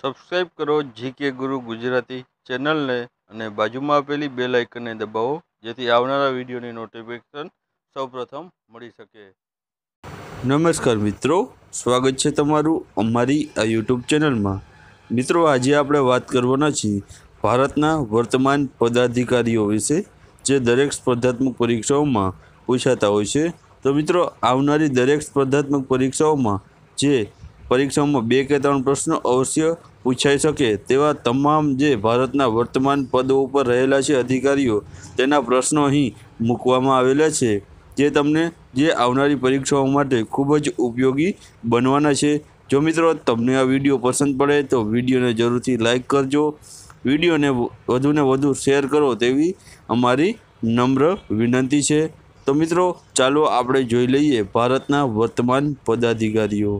Subscribe કરો GK ગુરુ ગુજરાતી ચેનલને અને બાજુમાં આપેલી બે લાઇકનને દબાવો, જેથી આવનારા વિડીયોની નોટિફિકેશન સૌપ્રથમ મળી શકે. નમસ્કાર મિત્રો, સ્વાગત છે તમારું અમારી આ યુટ્યુબ ચેનલમાં. મિત્રો, આજે આપણે વાત કરવાના છીએ ભારતના વર્તમાન પદાધિકારીઓ વિશે, જે દરેક સ્પર્ધાત્મક પરીક્ષાઓમાં પૂછાતા હોય છે. તો મિત્રો, આવનારી દરેક સ્પર્ધાત્મક પરીક્ષાઓમાં જે પરીક્ષાઓમાં બે કે ત્રણ પ્રશ્નો અવશ્ય પૂછાઈ શકે તેવા તમામ જે ભારતના વર્તમાન પદો ઉપર રહેલા છે અધિકારીઓ, તેના પ્રશ્નો અહીં મૂકવામાં આવેલા છે, જે તમને જે આવનારી પરીક્ષાઓ માટે ખૂબ જ ઉપયોગી બનવાના છે. જો મિત્રો તમને આ વીડિયો પસંદ પડે તો વિડીયોને જરૂરથી લાઇક કરજો, વિડીયોને વધુને વધુ શેર કરો તેવી અમારી નમ્ર વિનંતી છે. તો મિત્રો ચાલો આપણે જોઈ લઈએ ભારતના વર્તમાન પદાધિકારીઓ.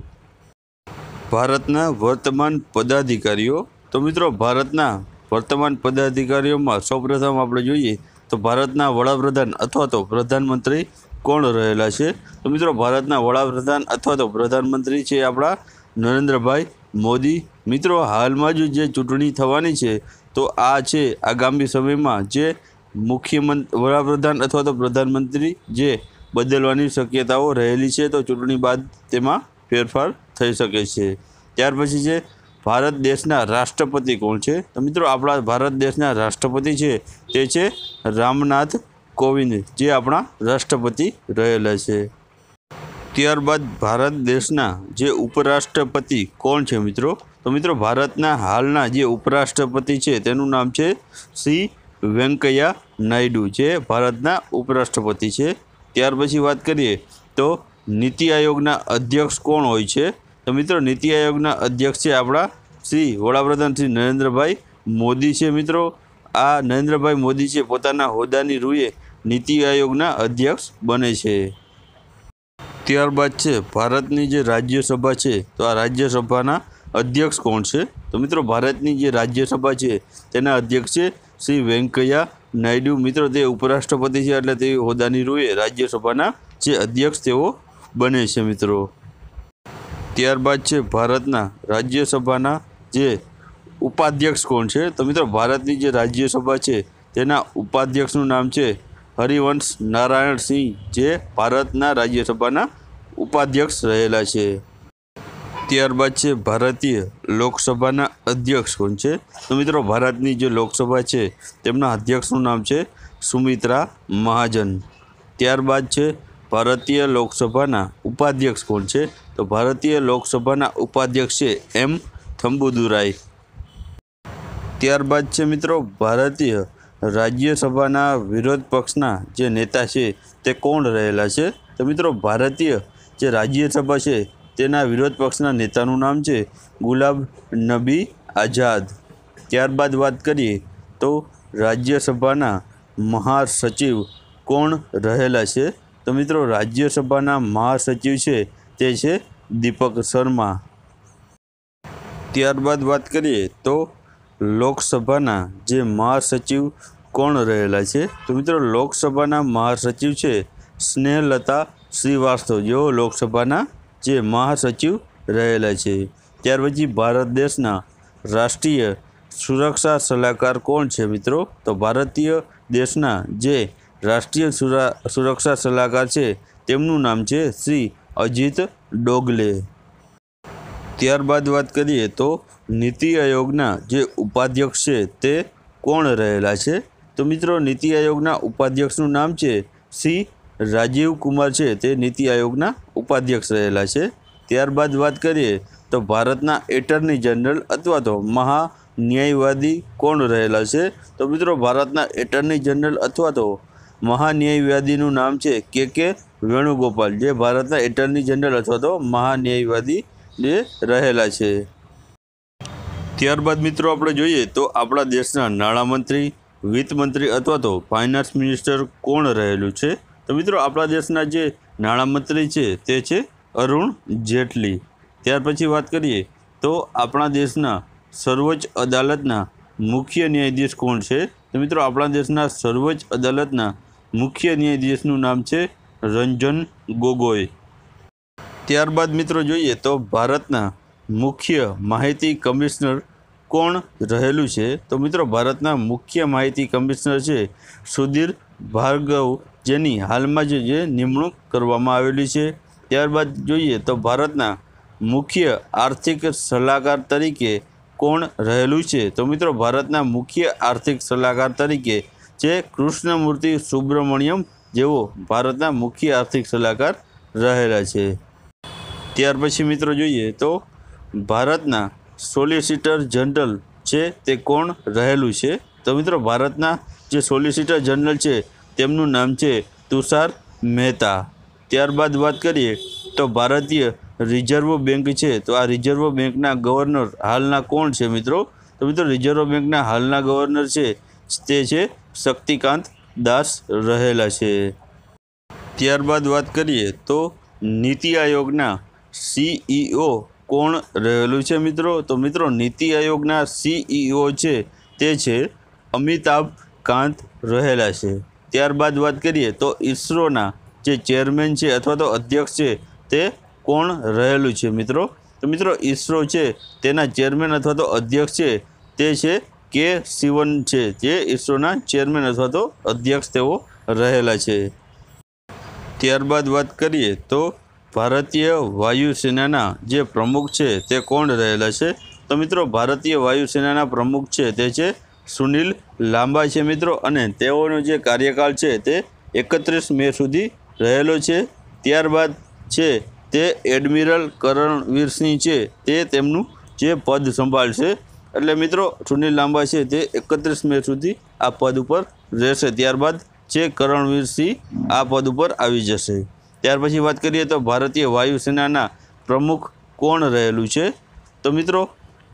ભારતના વર્તમાન પદાધિકારીઓ. તો મિત્રો, ભારતના વર્તમાન પદાધિકારીઓમાં સૌપ્રથમ આપણે જોઈએ તો ભારતના વડાપ્રધાન અથવા તો પ્રધાનમંત્રી કોણ રહેલા છે? તો મિત્રો, ભારતના વડાપ્રધાન અથવા તો પ્રધાનમંત્રી છે આપણા નરેન્દ્રભાઈ મોદી. મિત્રો, હાલમાં જ જે ચૂંટણી થવાની છે, તો આ છે આગામી સમયમાં જે મુખ્યમંત્રી, વડાપ્રધાન અથવા તો પ્રધાનમંત્રી જે બદલવાની શક્યતાઓ રહેલી છે, તો ચૂંટણી બાદ તેમાં ફેરફાર થઈ શકે છે. ત્યાર પછી છે, ભારત દેશના રાષ્ટ્રપતિ કોણ છે? તો મિત્રો, આપણા ભારત દેશના રાષ્ટ્રપતિ છે, તે છે રામનાથ કોવિંદ, જે આપણા રાષ્ટ્રપતિ રહેલા છે. ત્યારબાદ ભારત દેશના જે ઉપરાષ્ટ્રપતિ કોણ છે મિત્રો? તો મિત્રો, ભારતના હાલના જે ઉપરાષ્ટ્રપતિ છે, તેનું નામ છે શ્રી વેંકૈયા નાયડુ, જે ભારતના ઉપરાષ્ટ્રપતિ છે. ત્યાર પછી વાત કરીએ તો નીતિ આયોગના અધ્યક્ષ કોણ હોય છે? તો મિત્રો, નીતિ આયોગના અધ્યક્ષ છે આપણા શ્રી વડાપ્રધાન શ્રી નરેન્દ્રભાઈ મોદી છે મિત્રો. આ નરેન્દ્રભાઈ મોદી છે પોતાના હોદ્દાની રૂએ નીતિ આયોગના અધ્યક્ષ બને છે. ત્યારબાદ છે ભારતની જે રાજ્યસભા છે, તો આ રાજ્યસભાના અધ્યક્ષ કોણ છે? તો મિત્રો, ભારતની જે રાજ્યસભા છે, તેના અધ્યક્ષ છે શ્રી વેંકૈયા નાયડુ. મિત્રો, તે ઉપરાષ્ટ્રપતિ છે, એટલે તે હોદ્દાની રૂએ રાજ્યસભાના જે અધ્યક્ષ તેઓ બને છે મિત્રો. ત્યારબાદ છે ભારતના રાજ્યસભાના જે ઉપાધ્યક્ષ કોણ છે? તો મિત્રો ભારતની જે રાજ્યસભા છે, તેના ઉપાધ્યક્ષનું નામ છે હરિવંશ નારાયણ સિંહ, જે ભારતના રાજ્યસભાના ઉપાધ્યક્ષ રહેલા છે. ત્યારબાદ છે ભારતીય લોકસભાના અધ્યક્ષ કોણ છે? તો મિત્રો ભારતની જે લોકસભા છે, તેમના અધ્યક્ષનું નામ છે સુમિત્રા મહાજન. ત્યારબાદ છે ભારતીય લોકસભાના ઉપાધ્યક્ષ કોણ છે? તો ભારતીય લોકસભાના ઉપાધ્યક્ષ છે એમ થંબુદુરાય ત્યારબાદ છે મિત્રો ભારતીય રાજ્યસભાના વિરોધ પક્ષના જે નેતા છે તે કોણ રહેલા છે? તો મિત્રો ભારતીય જે રાજ્યસભા છે તેના વિરોધ પક્ષના નેતાનું નામ છે ગુલાબ નબી આઝાદ. ત્યારબાદ વાત કરીએ તો રાજ્યસભાના મહાસચિવ કોણ રહેલા છે? તો મિત્રો, રાજ્યસભાના મહાસચિવ છે તે છે દીપક શર્મા. ત્યારબાદ વાત કરીએ તો લોકસભાના જે મહાસચિવ કોણ રહેલા છે? તો મિત્રો, લોકસભાના મહાસચિવ છે સ્નેહલતા શ્રીવાસ્તવ. જેઓ લોકસભાના જે મહાસચિવ રહેલા છે. ત્યાર પછી ભારત દેશના રાષ્ટ્રીય સુરક્ષા સલાહકાર કોણ છે મિત્રો? તો ભારતીય દેશના જે રાષ્ટ્રીય સુરક્ષા સલાહકાર છે. તેમનું નામ છે શ્રી અજીત ડોગલે. ત્યારબાદ વાત કરીએ તો નીતિ આયોગના જે ઉપાધ્યક્ષ છે તે કોણ રહેલા છે? તો મિત્રો, નીતિ આયોગના ઉપાધ્યક્ષનું નામ છે શ્રી રાજીવ કુમાર છે. તે નીતિ આયોગના ઉપાધ્યક્ષ રહેલા છે. ત્યારબાદ વાત કરીએ તો ભારતના એટર્ની જનરલ અથવા તો મહા ન્યાયવાદી કોણ રહેલા છે? તો મિત્રો, ભારતના એટર્ની જનરલ અથવા તો મહાન્યાયવાદીનું નામ છે કે કે વેણુગોપાલ, જે ભારતના એટર્ની જનરલ અથવા તો મહાન્યાયવાદી જે રહેલા છે. ત્યારબાદ મિત્રો આપણે જોઈએ તો આપણા દેશના નાણામંત્રી, વિત્તમંત્રી અથવા તો ફાઇનાન્સ મિનિસ્ટર કોણ રહેલું છે? તો મિત્રો આપણા દેશના જે નાણામંત્રી છે તે છે અરુણ જેટલી. ત્યાર પછી વાત કરીએ તો આપણા દેશના સર્વોચ્ચ અદાલતના મુખ્ય ન્યાયાધીશ કોણ છે? તો મિત્રો આપણા દેશના સર્વોચ્ચ અદાલતના મુખ્ય ન્યાયાધીશનું નામ છે રંજન ગોગોઈ. ત્યારબાદ મિત્રો જોઈએ તો ભારતના મુખ્ય માહિતી કમિશનર કોણ રહેલું છે? તો મિત્રો ભારતના મુખ્ય માહિતી કમિશનર છે સુધીર ભાર્ગવ, જેની હાલમાં જ જે નિમણૂક કરવામાં આવેલી છે. ત્યારબાદ જોઈએ તો ભારતના મુખ્ય આર્થિક સલાહકાર તરીકે કોણ રહેલું છે? તો મિત્રો ભારતના મુખ્ય આર્થિક સલાહકાર તરીકે જે કૃષ્ણમૂર્તિ સુબ્રમણ્યમ જેઓ ભારતના મુખ્ય આર્થિક સલાહકાર રહેલા છે. ત્યાર પછી મિત્રો જોઈએ તો ભારતના સોલિસિટર જનરલ છે તે કોણ રહેલું છે? તો મિત્રો ભારતના જે સોલિસિટર જનરલ છે તેમનું નામ છે તુષાર મહેતા. ત્યારબાદ વાત કરીએ તો ભારતીય રિઝર્વ બેંક છે તો આ રિઝર્વ બેંકના ગવર્નર હાલના કોણ છે મિત્રો? તો મિત્રો રિઝર્વ બેંકના હાલના ગવર્નર છે તે છે શક્તિકાંત દાસ રહેલા છે. ત્યારબાદ વાત કરીએ તો નીતિ આયોગના સીઈઓ કોણ રહેલું છે મિત્રો? તો મિત્રો નીતિ આયોગના સીઈઓ છે તે છે અમિતાભ કાંત રહેલા છે. ત્યારબાદ વાત કરીએ તો ઈસરોના જે ચેરમેન છે અથવા તો અધ્યક્ષ છે તે કોણ રહેલું છે મિત્રો? તો મિત્રો ઈસરો છે તેના ચેરમેન અથવા તો અધ્યક્ષ છે તે છે કે શિવન છે, જે ઈસરોના ચેરમેન અથવા તો અધ્યક્ષ તેઓ રહેલા છે. ત્યારબાદ વાત કરીએ તો ભારતીય વાયુસેનાના જે પ્રમુખ છે, તે કોણ રહેલા છે? તો મિત્રો, ભારતીય વાયુસેનાના પ્રમુખ છે, તે છે સુનિલ લાંબા છે મિત્રો, અને તેઓનો જે કાર્યકાળ છે, તે એકત્રીસ મે સુધી રહેલો છે. ત્યારબાદ છે, તે એડમિરલ કરણવીર સિંહ છે, તે તેમનું જે પદ સંભાળશે. એટલે મિત્રો સુનિલ લાંબા છે તે એકત્રીસ મે સુધી આ પદ ઉપર રહેશે. ત્યારબાદ જે કરણવીર સિંહ આ પદ ઉપર આવી જશે. ત્યાર પછી વાત કરીએ તો ભારતીય વાયુસેનાના પ્રમુખ કોણ રહેલું છે? તો મિત્રો,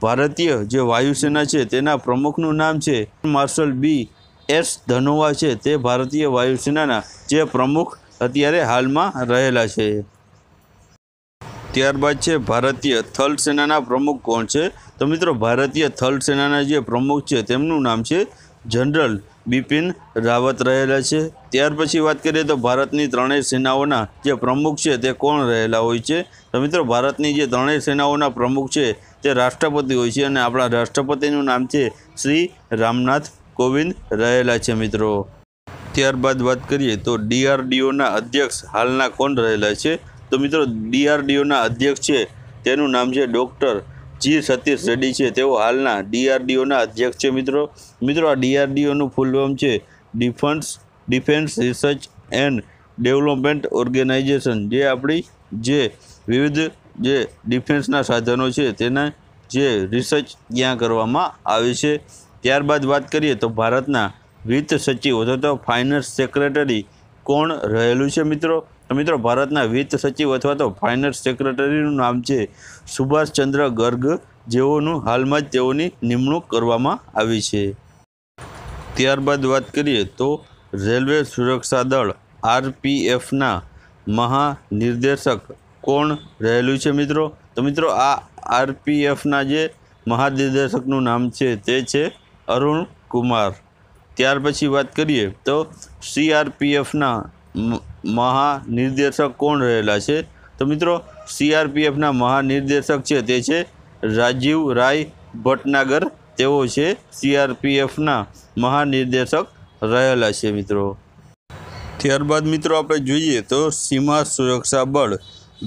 ભારતીય જે વાયુસેના છે તેના પ્રમુખનું નામ છે માર્શલ બી એસ ધનોવા છે. તે ભારતીય વાયુસેનાના જે પ્રમુખ અત્યારે હાલમાં રહેલા છે. ત્યારબાદ છે ભારતીય થલ સેનાના પ્રમુખ કોણ છે? તો મિત્રો, ભારતીય થલ સેનાના જે પ્રમુખ છે, તેમનું નામ છે જનરલ બિપિન રાવત રહેલા છે. ત્યાર પછી વાત કરીએ તો ભારતની ત્રણેય સેનાઓના જે પ્રમુખ છે, તે કોણ રહેલા હોય છે? તો મિત્રો, ભારતની જે ત્રણેય સેનાઓના પ્રમુખ છે, તે રાષ્ટ્રપતિ હોય છે અને આપણા રાષ્ટ્રપતિનું નામ છે શ્રી રામનાથ કોવિંદ રહેલા છે મિત્રો. ત્યારબાદ વાત કરીએ તો ડીઆરડીઓના અધ્યક્ષ હાલના કોણ રહેલા છે? તો મિત્રો, ડીઆરડીઓના અધ્યક્ષ છે, તેનું નામ છે ડૉક્ટર જી સતીશ રેડ્ડી છે. તેઓ હાલના ડીઆરડીઓના અધ્યક્ષ છે મિત્રો. મિત્રો, આ ડીઆરડીઓનું ફૂલ ફોર્મ છે defence defence research and development organisation. જે આપણી જે વિવિધ જે ડિફેન્સના સાધનો છે, તેના જે રિસર્ચ ત્યાં કરવામાં આવે છે. ત્યારબાદ વાત કરીએ તો ભારતના વિત્ત સચિવ અથવા તો ફાઇનાન્સ સેક્રેટરી કોણ રહેલું છે મિત્રો? તો મિત્રો, ભારતના વિત્ત સચિવ અથવા તો ફાઇનાન્સ સેક્રેટરીનું નામ છે સુભાષચંદ્ર ગર્ગ. જેઓનું હાલમાં જ તેઓની નિમણૂક કરવામાં આવી છે. ત્યારબાદ વાત કરીએ તો રેલવે સુરક્ષા દળ આરપીએફના મહાનિર્દેશક કોણ રહેલું છે મિત્રો? તો મિત્રો, આ આરપીએફના જે મહાનિર્દેશકનું નામ છે તે છે અરુણ કુમાર. ત્યાર પછી વાત કરીએ તો સીઆરપીએફના મહાનિર્દેશક કોણ રહેલા છે? તો મિત્રો સીઆરપીએફના મહાનિર્દેશક છે તે છે રાજીવ રાય ભટનાગર. તેઓ છે સીઆરપીએફના મહાનિર્દેશક રહેલા છે મિત્રો. ત્યારબાદ મિત્રો આપણે જોઈએ તો સીમા સુરક્ષા બળ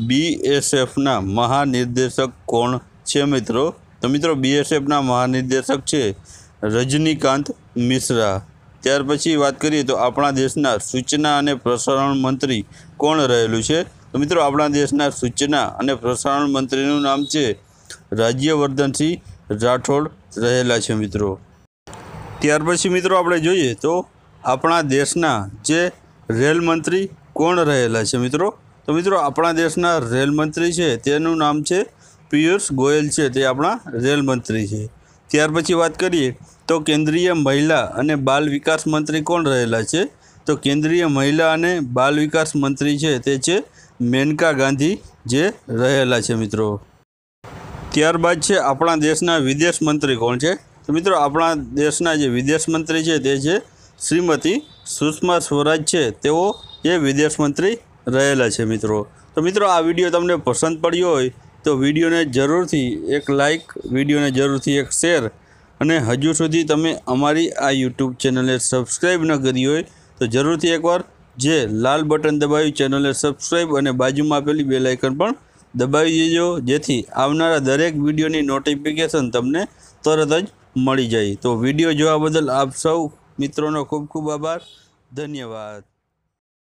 બીએસએફના મહાનિર્દેશક કોણ છે મિત્રો? તો મિત્રો બીએસએફના મહાનિર્દેશક છે રજનીકાંત મિશ્રા. ત્યાર પછી વાત કરીએ તો આપણા દેશના સૂચના અને પ્રસારણ મંત્રી કોણ રહેલું છે? તો મિત્રો, આપણા દેશના સૂચના અને પ્રસારણ મંત્રીનું નામ છે રાજ્યવર્ધનસિંહ રાઠોડ રહેલા છે મિત્રો. ત્યાર પછી મિત્રો આપણે જોઈએ તો આપણા દેશના જે રેલ મંત્રી કોણ રહેલા છે મિત્રો? તો મિત્રો, આપણા દેશના રેલ મંત્રી છે, તેનું નામ છે પિયુષ ગોયલ છે, તે આપણા રેલ મંત્રી છે. ત્યાર પછી વાત કરીએ તો કેન્દ્રીય મહિલા અને બાલ વિકાસ મંત્રી કોણ રહેલા છે? તો કેન્દ્રીય મહિલા અને બાલ વિકાસ મંત્રી છે તે છે મેનકા ગાંધી જે રહેલા છે મિત્રો. ત્યારબાદ છે આપણા દેશના વિદેશ મંત્રી કોણ છે? તો મિત્રો આપણા દેશના જે વિદેશ મંત્રી છે તે છે શ્રીમતી સુષ્મા સ્વરાજ છે. તેઓ જે વિદેશ મંત્રી રહેલા છે મિત્રો. તો મિત્રો આ વીડિયો તમને પસંદ પડ્યો હોય તો વિડીયોને જરૂરથી એક લાઇક વિડીયોને જરૂરથી એક શેર અને હજુ સુધી તમે અમારી આ યુટ્યુબ ચેનલને સબસ્ક્રાઈબ ન કરી હોય તો જરૂરથી એકવાર જે લાલ બટન દબાવી ચેનલને સબસ્ક્રાઈબ અને બાજુમાં આપેલી બે લાઇકન પણ દબાવી દેજો, જેથી આવનારા દરેક વિડીયોની નોટિફિકેશન તમને તરત જ મળી જાય. તો વીડિયો જોવા બદલ આપ સૌ મિત્રોનો ખૂબ ખૂબ આભાર. ધન્યવાદ.